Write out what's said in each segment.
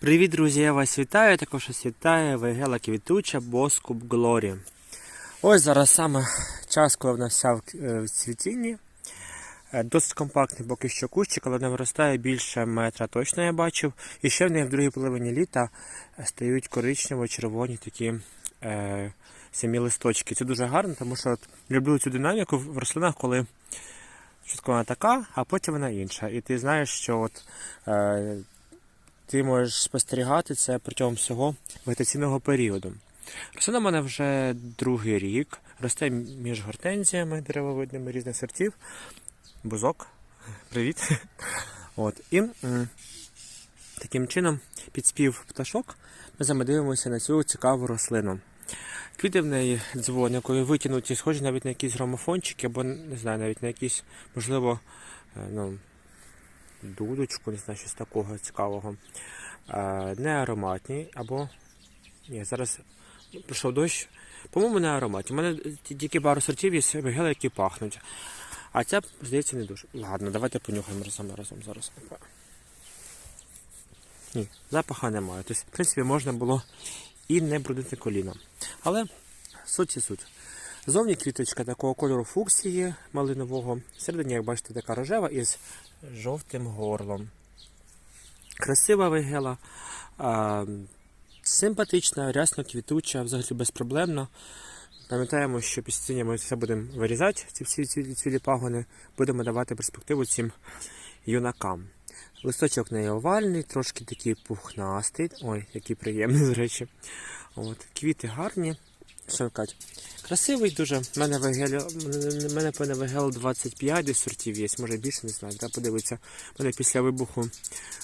Привіт, друзі! Я вас вітаю. Також вас вітає Вегела Квітуча Боскуб Глорі. Ось зараз саме час, коли вона вся в е, цвітінні. Е, Досить компактний поки що кущик, але не виростає більше метра точно я бачив. І ще в неї в другій половині літа стають коричнево-червоні такі е, самі листочки. Це дуже гарно, тому що от, люблю цю динаміку в рослинах, коли вона така, а потім вона інша. І ти знаєш, що от, е, ти можеш спостерігати це протягом всього вегетаційного періоду. Рослина в мене вже другий рік, росте між гортензіями деревовидними різних сортів. Бузок, привіт. От. І таким чином, під спів пташок, ми з вами дивимося на цю цікаву рослину. Квіти в неї дзвоникою витягнуті, схожі навіть на якісь грамофончики, або не знаю, навіть на якісь, можливо, е, ну, дудочку, не знаю, щось такого цікавого. Е, Не ароматні, або. Ні, зараз прийшов дощ. По-моєму, не ароматні. У мене тільки пару сортів є вигели, які пахнуть. А ця, здається, не дуже. Ладно, давайте понюхаємо разом разом зараз. Ні, запаха немає. Тобто, в принципі, можна було і не брудити коліна. Але суть і суть. Зовні квіточка такого кольору фуксії малинового. Всередині, як бачите, така рожева із жовтим горлом. Красива вигела, симпатична, рясно квітуча, взагалі безпроблемно. Пам'ятаємо, що після ми все будемо вирізати, ці всі цвілі, цвілі пагони, будемо давати перспективу цим юнакам. Листочок неї овальний, трошки такий пухнастий. Ой, який приємний, до речі. От, квіти гарні. Що? Красивий дуже. У мене вегел, в мене певне вегел 25 десь сортів є, може більше не знаю. Треба подивитися. У мене після вибуху,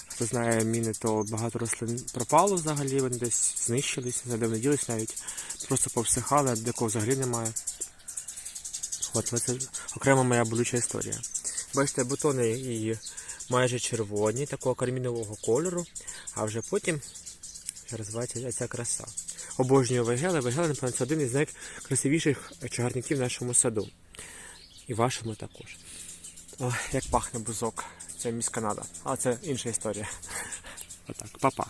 хто знає міни, то багато рослин пропало взагалі, вони десь знищились, не ділись навіть. Просто повсихали, декого взагалі немає. От, це окрема моя болюча історія. Бачите, бутони її майже червоні, такого кармінового кольору, а вже потім розвивається ця краса. Обожнюю вегели. Вегели, напевно, це один із найкрасивіших чагарників в нашому саду. І вашому також. О, як пахне бузок. Це міс Канада. А це інша історія. Отак, па-па.